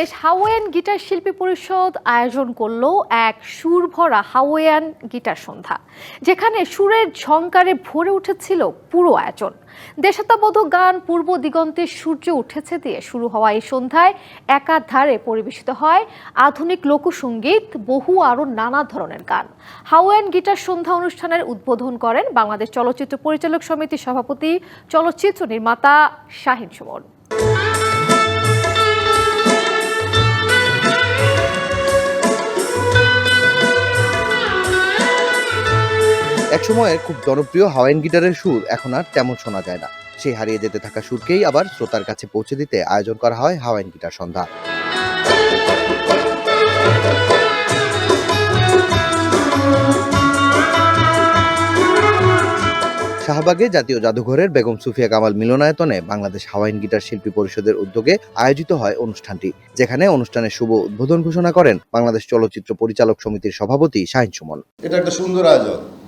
Bangladesh Hawaiian guitar শিল্পী পরিষদ আয়োজন করল এক সুর ভরা হাওয়াইয়ান গিটার সন্ধ্যা, যেখানে সুরের ঝংকারে ভরে উঠেছিল পুরো আয়োজন। দেশাত্মবোধক গান পূর্ব দিগন্তে সূর্য উঠেছে দিয়ে শুরু হওয়া এই সন্ধ্যায় একাধারে পরিবেশিত হয় আধুনিক লোকসঙ্গীত, বহু আরও নানা ধরনের গান। হাওয়াইয়ান গিটার সন্ধ্যা অনুষ্ঠানের উদ্বোধন করেন বাংলাদেশ চলচ্চিত্র পরিচালক সমিতির সভাপতি, চলচ্চিত্র নির্মাতা শাহিন সুমন। একসময়ের খুব জনপ্রিয় হাওয়াইন গিটারের সুর এখন আর তেমন শোনা যায় না। সেই হারিয়ে যেতে থাকা সুরকেই আবার শ্রোতার কাছে পৌঁছে দিতে আয়োজন করা হয় হাওয়াইন গিটার সন্ধ্যা শাহবাগে জাতীয় জাদুঘরের বেগম সুফিয়া কামাল মিলনায়তনে বাংলাদেশ হাওয়াইন গিটার শিল্পী পরিষদের উদ্যোগে আয়োজিত হয় অনুষ্ঠানটি, যেখানে অনুষ্ঠানের শুভ উদ্বোধন ঘোষণা করেন বাংলাদেশ চলচ্চিত্র পরিচালক সমিতির সভাপতি শাহিন সুমন। এটা একটা সুন্দর আয়োজন।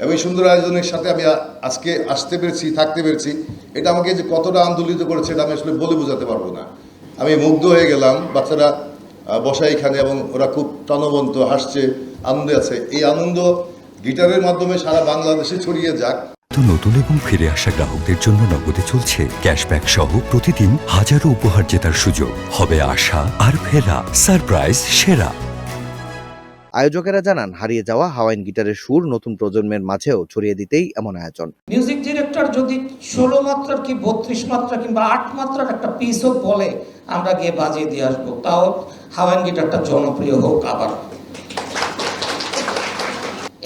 এবং এই সুন্দর আয়োজনের সাথে আমি আজকে আসতে পেরেছি, থাকতে পেরেছি। এটা আমাকে যে কতটা আন্দোলিত করেছে এটা আমি আসলে বলে বোঝাতে পারব না। আমি মুগ্ধ হয়ে গেলাম, বাচ্চারা বসা এখানে এবং ওরা খুব প্রাণবন্ত হাসছে, আনন্দে আছে। এই আনন্দ গিটারের মাধ্যমে সারা বাংলাদেশে ছড়িয়ে যাক। নতুন এবং ফিরে আসা গ্রাহকদের জন্য নগদে চলছে ক্যাশব্যাক সহ প্রতিদিন হাজারো উপহার জেতার সুযোগ। হবে আশা আর ফেরা, সারপ্রাইজ, সেরা। আয়োজকেরা জানান, হারিয়ে যাওয়া হাওয়াইন গিটারের সুর নতুন প্রজন্মের মাঝেও ছড়িয়ে দিতেই এমন আয়োজন। মিউজিক ডিরেক্টর যদি ষোলো মাত্রার কি বত্রিশ মাত্রা কিংবা আট মাত্রার একটা পিসও বলে, আমরা গিয়ে বাজিয়ে দিয়ে আসব। তাও হাওয়ান গিটারটা জনপ্রিয় হোক আবার।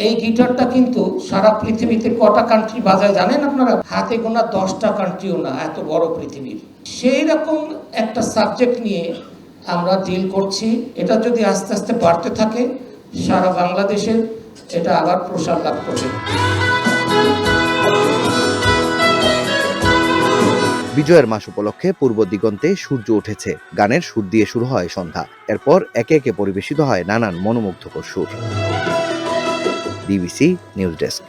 এই গিটারটা কিন্তু সারা পৃথিবীতে কটা কান্ট্রি বাজায় জানেন আপনারা? হাতে গোনা দশটা কান্ট্রিও না, এত বড় পৃথিবীর। সেই রকম একটা সাবজেক্ট নিয়ে আমরা ডিল করছি। এটা যদি আস্তে আস্তে বাড়তে থাকে সারা বাংলাদেশে এটা আবার প্রসার লাভ করবে। বিজয়ের মাস উপলক্ষে পূর্ব দিগন্তে সূর্য উঠেছে। গানের সুর দিয়ে শুরু হয় সন্ধ্যা। এরপর একে একে পরিবেশিত হয় নানান মনোমুগ্ধকর সুর। DBC news desk.